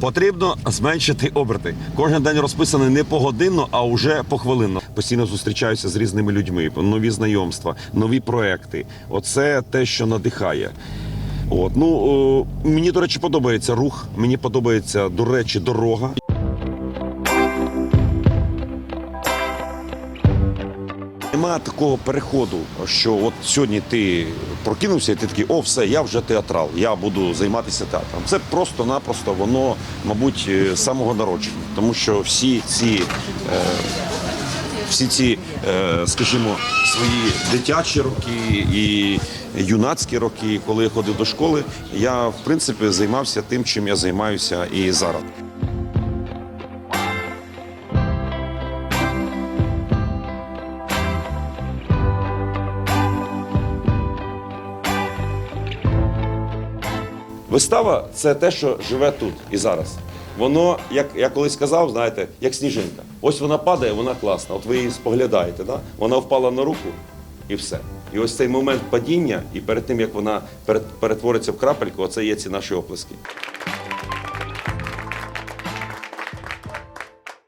Потрібно зменшити оберти. Кожен день розписаний не погодинно, а вже похвилинно. Постійно зустрічаюся з різними людьми, нові знайомства, нові проекти. Оце те, що надихає. От ну о, мені до речі, подобається рух. Мені подобається до речі, дорога. Нема такого переходу, що от сьогодні ти прокинувся і ти такий, о, все, я вже театрал, я буду займатися театром. Це просто-напросто воно, мабуть, е, самого народження. Тому що всі ці, е, всі ці, е, скажімо, свої дитячі роки і юнацькі роки, коли я ходив до школи, я в принципі займався тим, чим я займаюся і зараз. Вистава це те, що живе тут і зараз. Воно, як я колись сказав, знаєте, як сніжинка. Ось вона падає, вона класна. От ви її споглядаєте, да? вона впала на руку і все. І ось цей момент падіння, і перед тим як вона перетвориться в крапельку, оце є ці наші оплески.